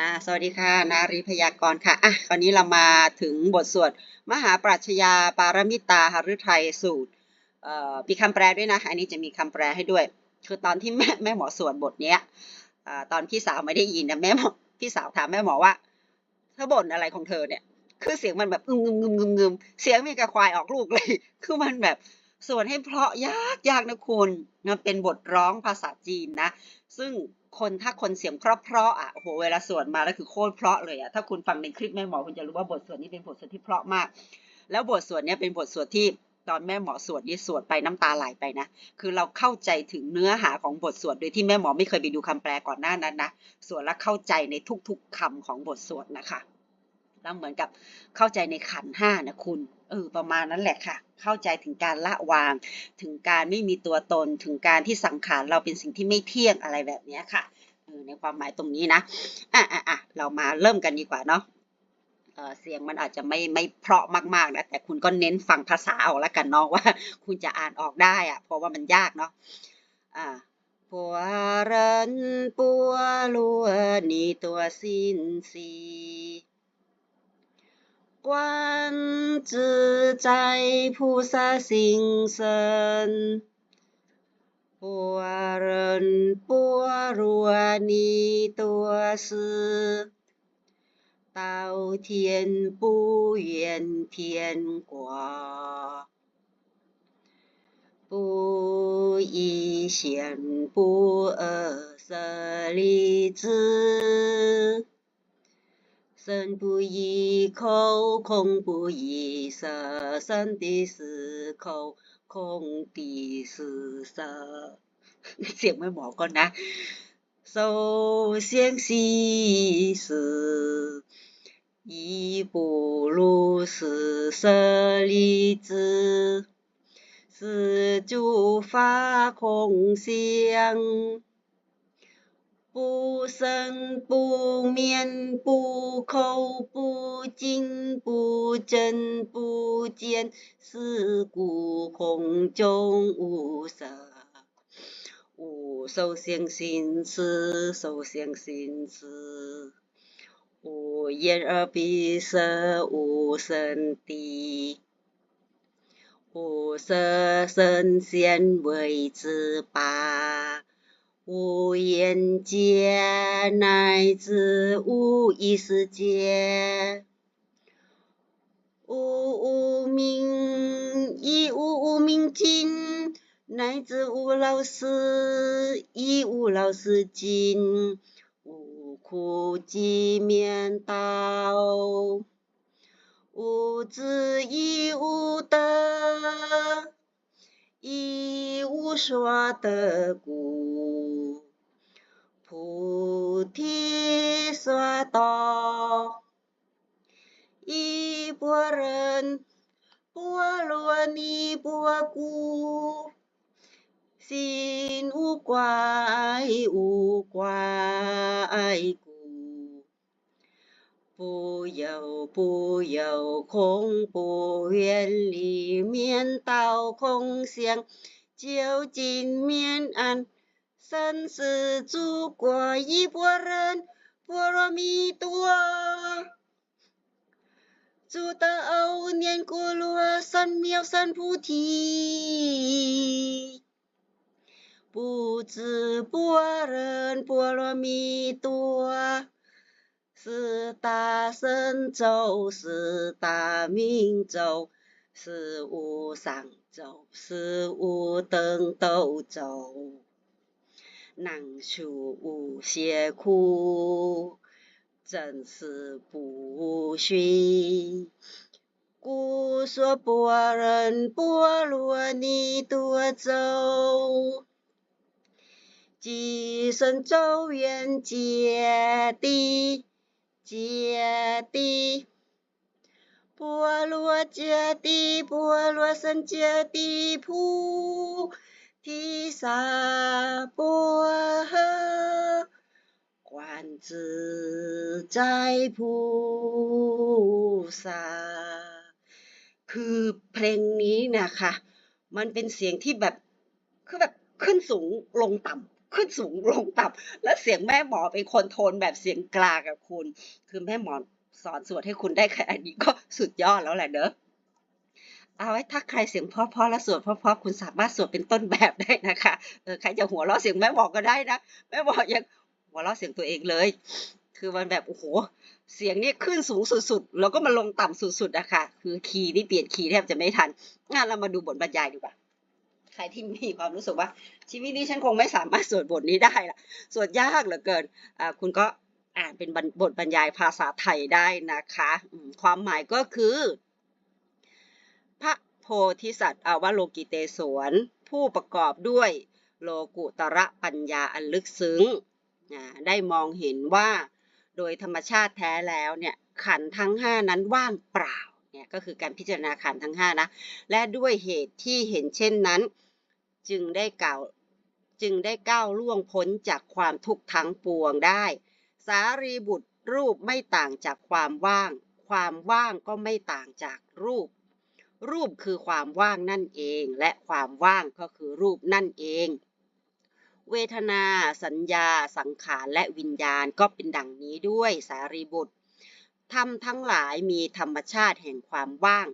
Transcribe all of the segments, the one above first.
อ่าสวัสดีค่ะ นารีพยากรณ์ค่ะ อะ คราวนี้เรามาถึงบทสวด มหาปรัชญาปารมิตาหฤทัยสูตร เอ่อมีคำแปลด้วยนะ อันนี้จะมีคำแปลให้ด้วย คือตอนที่แม่แม่หมอสวดบทเนี้ยอ่าตอนพี่สาวไม่ได้ยินนะแม่หมอพี่สาวถามแม่หมอว่าเธอบ่นอะไรของเธอเนี่ย คือเสียงมันแบบอึมงึมงึมงึมงึมเสียงมีกระควายออกลูกเลย คือมันแบบ สวดให้เพราะยากยากนะคุณมันเป็นบทร้องภาษาจีนนะ ซึ่งคนถ้าคนเสียงเพราะๆอะโอ้โหเวลาสวดมาแล้วคือโคตรเพราะเลยอะถ้าคุณฟังในคลิปแม่หมอคุณจะรู้ว่าบทสวดนี้เป็นบทสวดที่เพราะมาก แล้วบทสวดนี้เป็นบทสวดที่ตอนแม่หมอสวดนี่สวดไปน้ำตาไหลไปนะ คือเราเข้าใจถึงเนื้อหาของบทสวดโดยที่แม่หมอไม่เคยไปดูคำแปลก่อนหน้านั้นนะสวดแล้วเข้าใจในทุกๆคำของบทสวดนะคะ แล้วเหมือนกับเข้าใจในขันห้านะคุณเออประมาณนั้นแหละค่ะ เข้าใจถึงการละวาง ถึงการไม่มีตัวตน ถึงการที่สังขารเราเป็นสิ่งที่ไม่เที่ยงอะไรแบบนี้ค่ะเออในความหมายตรงนี้นะอะอะอะเรามาเริ่มกันดีกว่าเนาะเอ่อเสียงมันอาจจะไม่ไม่เพราะมากๆนะแต่คุณก็เน้นฟังภาษาเอาละกันเนาะว่า คุณจะอ่านออกได้อะเพราะว่ามันยากเนาะอ่าผัวเรินปัวลัวนี่ตัวสิ้นสี 观自在菩萨心身，般若波罗蜜多时，道天不愿天国，不以贤不恶舍利子。身不异空，空不异色，身的是空，空的是色。姐妹某个呢？首先是是一不如是舍利子，是诸法空相。不生不灭不口不净不真不见，是故空中无色。无受想行识，受想行识。无眼耳鼻舌，无身地。无色声香味知八。无眼界乃至无意识界，无无明亦无无明尽，乃至无老死亦无老死尽，无苦集灭道，亦无所得故，菩提萨埵，依般若波罗尼波故，心无怪无怪故。不有不有空不远离面道空相，究竟面安，生死诸国一般人，波罗蜜多。诸道念咕噜三藐三菩提，不知般若波罗蜜多。四大神咒，四大明咒，是无上咒，是无等斗咒，能除无邪苦，真是不虚。故说般若波罗蜜多咒，即生咒愿解地。揭谛，波罗揭谛，波罗僧揭谛，菩提萨婆诃。观自在菩萨คือเพลงนี้นะคะ มันเป็นเสียงที่แบบ คือแบบขึ้นสูงลงต่ ขึ้นสูงลงต่ำแล้วเสียงแม่หมอเป็นคนโทนแบบเสียงกลางกับคุณ คือแม่หมอ สอนสวดให้คุณได้ขนาดนี้ก็สุดยอดแล้วแหละเนอะเอาไว้ถ้าใครเสียงเพราะๆแล้วสวดเพราะๆคุณสามารถสวดเป็นต้นแบบได้นะคะเออใครจะหัวเราะเสียงแม่หมอกก็ได้นะแม่หมอยังหัวเราะเสียงตัวเองเลย คือมันแบบโอ้โหเสียงนี่ขึ้นสูงสุดๆแล้วก็มาลงต่ำสุดๆอะคะคือคีย์นี่เปลี่ยนคีย์แทบจะไม่ทันงั้นเรามาดูบทบรรยายดีกว่าใครที่มีความรู้สึกว่าชีวิตนี้ฉันคงไม่สามารถสวดบทนี้ได้ละสวดยากเหลือเกินอ่าคุณก็ อ่านเป็นบทบรรยายภาษาไทยได้นะคะความหมายก็คือ พระโพธิสัตว์อวโลกิเตศวรผู้ประกอบด้วยโลกุตระปัญญาอันลึกซึ้ง ได้มองเห็นว่า โดยธรรมชาติแท้แล้วเนี่ยขันธ์ทั้งห้านั้นว่างเปล่าเนี่ยก็คือการพิจารณาขันธ์ทั้งห้านะ และด้วยเหตุที่เห็นเช่นนั้น จึงได้กล่าวจึงได้ก้าวล่วงพ้นจากความทุกข์ทั้งปวงได้ สารีบุตรรูปไม่ต่างจากความว่าง ความว่างก็ไม่ต่างจากรูป รูปคือความว่างนั่นเอง และความว่างก็คือรูปนั่นเอง เวทนา สัญญา สังขาร และวิญญาณก็เป็นดังนี้ด้วยสารีบุตรธรรมทั้งหลายมีธรรมชาติแห่งความว่าง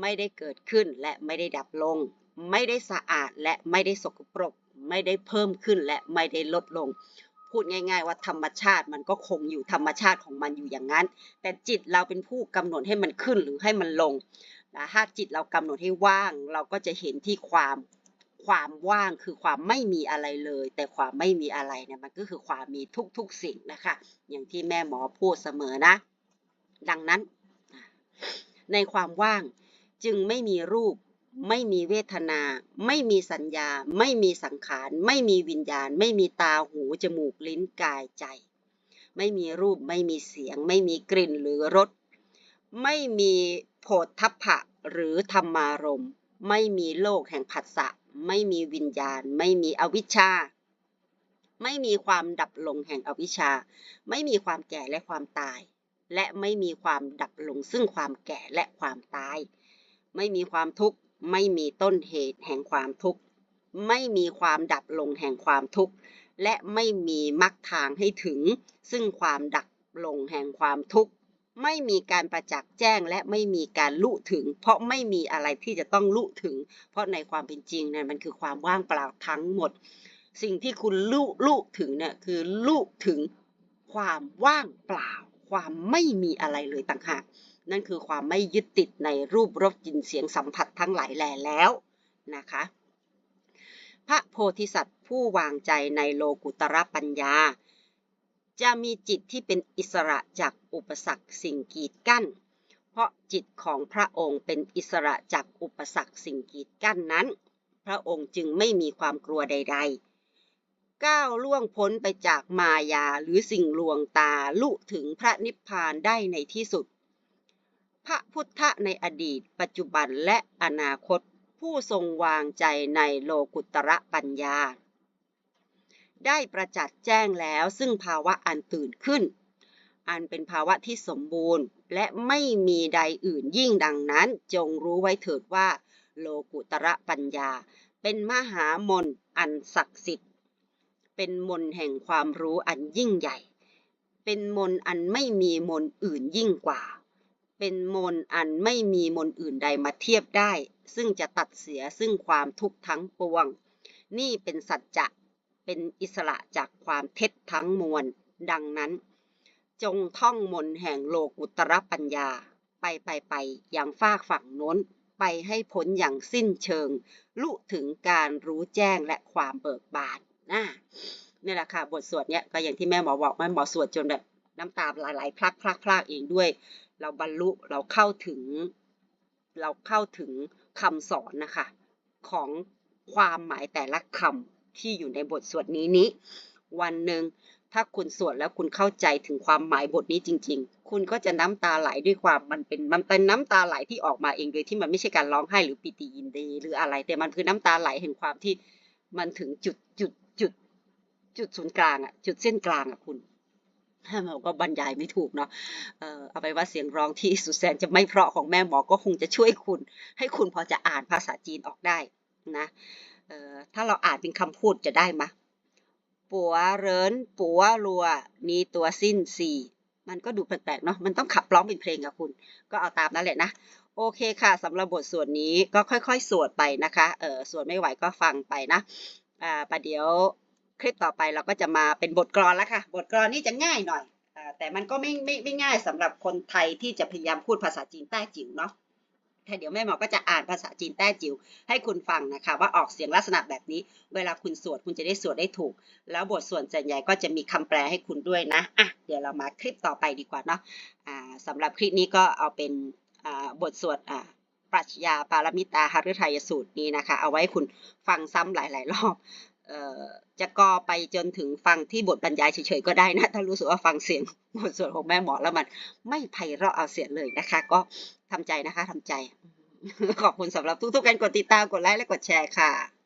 ไม่ได้เกิดขึ้นและไม่ได้ดับลง ไม่ได้สะอาดและไม่ได้สกปรก ไม่ได้เพิ่มขึ้นและไม่ได้ลดลง พูดง่าย ๆ ว่าธรรมชาติมันก็คงอยู่ธรรมชาติของมันอยู่อย่างนั้น แต่จิตเราเป็นผู้กำหนดให้มันขึ้นหรือให้มันลงนะถ้าจิตเรากำหนดให้ว่าง เราก็จะเห็นที่ความความว่างคือความไม่มีอะไรเลย แต่ความไม่มีอะไรเนี่ยมันก็คือความมีทุกๆสิ่งนะคะ อย่างที่แม่หมอพูดเสมอนะ ดังนั้น ในความว่างจึงไม่มีรูป ไม่มีเวทนา ไม่มีสัญญา ไม่มีสังขาร ไม่มีวิญญาณ ไม่มีตาหูจมูกลิ้นกายใจ ไม่มีรูปไม่มีเสียง ไม่มีกลิ่นหรือรสไม่มีโผฏฐัพพะหรือธรรมารมณ์ไม่มีโลกแห่งผัสสะไม่มีวิญญาณ ไม่มีอวิชชา ไม่มีความดับลงแห่งอวิชชา ไม่มีความแก่และความตาย และไม่มีความดับลงซึ่งความแก่และความตาย ไม่มีความทุกข์ ไม่มีต้นเหตุแห่งความทุกข์ ไม่มีความดับลงแห่งความทุกข์ และไม่มีมรรคทางให้ถึง ซึ่งความดับลงแห่งความทุกข์ ไม่มีการประจักษ์แจ้งและไม่มีการลุถึง เพราะไม่มีอะไรที่จะต้องลุถึง เพราะในความเป็นจริงเนี่ยมันคือความว่างเปล่าทั้งหมด สิ่งที่คุณลุลุถึงเนี่ยคือลุถึงความว่างเปล่า ความไม่มีอะไรเลยต่างหาก นั่นคือความไม่ยึดติดในรูปรสกลิ่นเสียงสัมผัสทั้งหลายแหล่แล้วนะคะ พระโพธิสัตว์ผู้วางใจในโลกุตระปัญญา จะมีจิตที่เป็นอิสระจากอุปสรรคสิ่งกีดกั้น เพราะจิตของพระองค์เป็นอิสระจากอุปสรรคสิ่งกีดกั้นนั้น พระองค์จึงไม่มีความกลัวใด ๆก้าวล่วงพ้นไปจากมายาหรือสิ่งลวงตาลุถึงพระนิพพานได้ในที่สุด พระพุทธในอดีต ปัจจุบันและอนาคต ผู้ทรงวางใจในโลกุตระปัญญา ได้ประจักษ์แจ้งแล้วซึ่งภาวะอันตื่นขึ้น อันเป็นภาวะที่สมบูรณ์ และไม่มีใดอื่นยิ่งดังนั้น จงรู้ไว้เถิดว่า โลกุตระปัญญา เป็นมหามนอันศักดิ์สิทธิ์ เป็นมนแห่งความรู้อันยิ่งใหญ่ เป็นมนอันไม่มีมนอื่นยิ่งกว่า เป็นมนอันไม่มีมนอื่นใดมาเทียบได้ ซึ่งจะตัดเสียซึ่งความทุกข์ทั้งปวง นี่เป็นสัจจะเป็นอิสระจากความเท็จทั้งมวล ดังนั้น จงท่องมนแห่งโลกุตรปัญญา ไปไปไปอย่างฟากฝั่งโน้น ไปให้พ้นอย่างสิ้นเชิง ลุถึงการรู้แจ้งและความเบิกบานนะนี่แหละค่ะ บทสวดเนี้ยก็อย่างที่แม่หมอบอกแม่หมอสวดจนแบบน้ำตาไหลๆพลักพลักพลักเองด้วย เราบรรลุเราเข้าถึง เราเข้าถึงคำสอนนะคะ ของความหมายแต่ละคำที่อยู่ในบทสวดนี้นี้ วันหนึ่งถ้าคุณสวดแล้วคุณเข้าใจถึงความหมายบทนี้จริง ๆ คุณก็จะน้ำตาไหลด้วยความมันเป็นมันเป็นน้ำตาไหลที่ออกมาเองโดยที่มันไม่ใช่การร้องไห้หรือปิติยินดี หรืออะไร แต่มันคือน้ำตาไหลแห่งความที่มันถึงจุดจุดจุดจุดศูนย์กลางอะจุดเส้นกลางอะคุณ เราก็บรรยายไม่ถูกเนาะเอ่อเอาไปว่าเสียงร้องที่สุดแสนจะไม่เพราะของแม่หมอก็คงจะช่วยคุณ ให้คุณพอจะอ่านภาษาจีนออกได้นะเอ่อถ้าเราอ่านเป็นคำพูดจะได้ไหมปัวเรินปัวรัวมีตัวสิ้นสี่มันก็ดูแปลกๆเนาะมันต้องขับร้องเป็นเพลงอะคุณ ก็เอาตามนั้นแหละนะโอเคค่ะสำหรับบทสวดนี้ก็ค่อยๆ สวดไปนะคะเออสวดไม่ไหวก็ฟังไปนะอ่าประเดี๋ยว คลิปต่อไปเราก็จะมาเป็นบทกลอนแล้วค่ะ บทกลอนนี่จะง่ายหน่อยแต่มันก็ไม่ไม่ไม่ง่ายสำหรับคนไทยที่จะพยายามพูดภาษาจีนแต้จิ๋วเนาะแต่เดี๋ยวแม่หมอก็จะอ่านภาษาจีนแต้จิ๋วให้คุณฟังนะคะ ว่าออกเสียงลักษณะแบบนี้ เวลาคุณสวดคุณจะได้สวดได้ถูก แล้วบทสวดส่วนใหญ่ก็จะมีคำแปลให้คุณด้วยนะอะเดี๋ยวเรามาคลิปต่อไปดีกว่าเนาะอ่าสำหรับคลิปนี้ก็เอาเป็นอ่าบทสวดอ่าปรัชญาปารมิตาหฤทัยสูตรนี้นะคะ เอาไว้คุณฟังซ้ำหลาย ๆ รอบ จะกอไปจนถึงฟังที่บทบรรยายเฉยๆก็ได้นะ ถ้ารู้สึกว่าฟังเสียงบทสวดของแม่หมอแล้วมัน ไม่ไพเราะเอาเสียเลยนะคะ ก็ทำใจนะคะทำใจ ขอบคุณสำหรับทุกๆการกดติดตามกดไลค์และกดแชร์ค่ะ